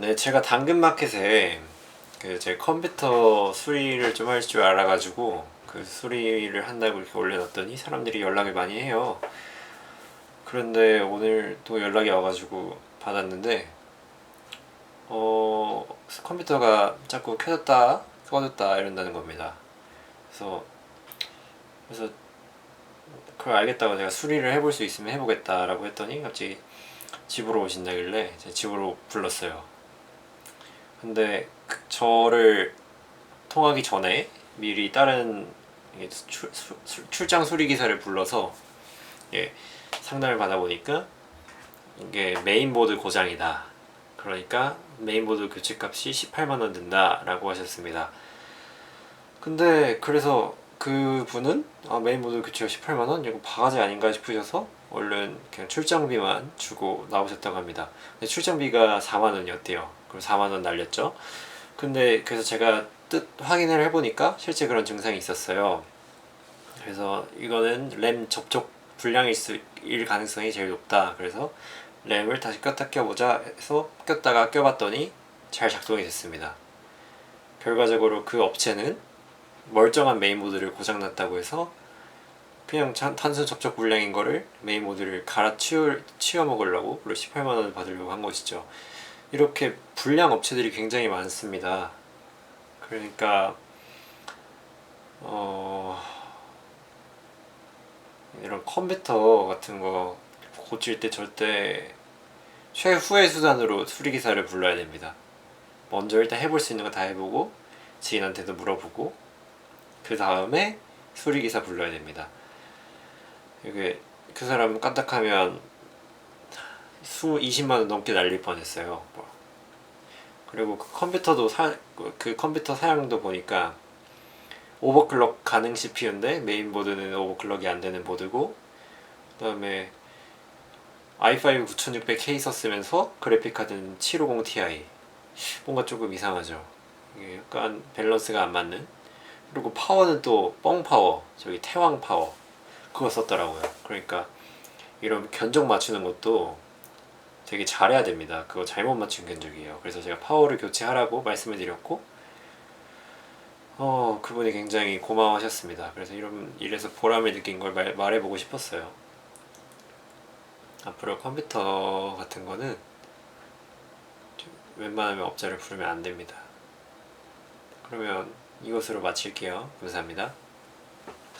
네, 제가 당근마켓에 그 제 컴퓨터 수리를 좀 할 줄 알아가지고 그 수리를 한다고 이렇게 올려놨더니 사람들이 연락을 많이 해요. 그런데 오늘 또 연락이 와가지고 받았는데 어 컴퓨터가 자꾸 켜졌다 꺼졌다 이런다는 겁니다. 그래서 그래서 그걸 알겠다고 제가 수리를 해볼 수 있으면 해보겠다라고 했더니 갑자기 집으로 오신다길래 제 집으로 불렀어요. 근데 그 저를 통하기 전에 미리 다른 출, 수- 수- 출장 수리 기사를 불러서 예, 상담을 받아보니까 이게 메인보드 고장이다. 그러니까 메인보드 교체값이 18만 원 든다라고 하셨습니다. 근데 그래서 그 분은 아, 메인보드 교체가 18만 원 이거 바가지 아닌가 싶으셔서 얼른 그냥 출장비만 주고 나오셨다고 합니다. 출장비가 4만 원이었대요. 그럼 4만 원 날렸죠. 근데 그래서 제가 뜻 확인을 해보니까 실제 그런 증상이 있었어요. 그래서 이거는 램 접촉 불량일 수 일 가능성이 제일 높다. 그래서 램을 다시 꼈다 껴보자 해서 꼈다가 껴봤더니 잘 작동이 됐습니다. 결과적으로 그 업체는 멀쩡한 메인보드를 고장났다고 해서 그냥 잔- 단순 접촉 불량인 거를 메인보드를 갈아 치워, 먹으려고 그리고 18만 원을 받으려고 한 것이죠. 이렇게 불량 업체들이 굉장히 많습니다. 그러니까 어 이런 컴퓨터 같은 거 고칠 때 절대 최후의 수단으로 수리기사를 불러야 됩니다. 먼저 일단 해볼 수 있는 거 다 해보고 지인한테도 물어보고 그 다음에 수리기사 불러야 됩니다. 이게 그 사람 까딱하면 수 20만 원 넘게 날릴 뻔했어요. 뭐. 그리고 그 컴퓨터도 사, 그 컴퓨터 사양도 보니까 오버클럭 가능 CPU인데 메인보드는 오버클럭이 안 되는 보드고 그다음에 i5 9600K 썼으면서 그래픽카드는 750ti 뭔가 조금 이상하죠. 약간 밸런스가 안 맞는 그리고 파워는 또 뻥 파워 저기 태왕 파워 그거 썼더라고요. 그러니까 이런 견적 맞추는 것도 되게 잘해야 됩니다. 그거 잘못 맞춘 견적이에요. 그래서 제가 파워를 교체하라고 말씀을 드렸고 어 그분이 굉장히 고마워하셨습니다. 그래서 이런 일에서 보람을 느낀 걸 말, 말해보고 싶었어요. 앞으로 컴퓨터 같은 거는 좀 웬만하면 업자를 부르면 안 됩니다. 그러면 이것으로 마칠게요. 감사합니다.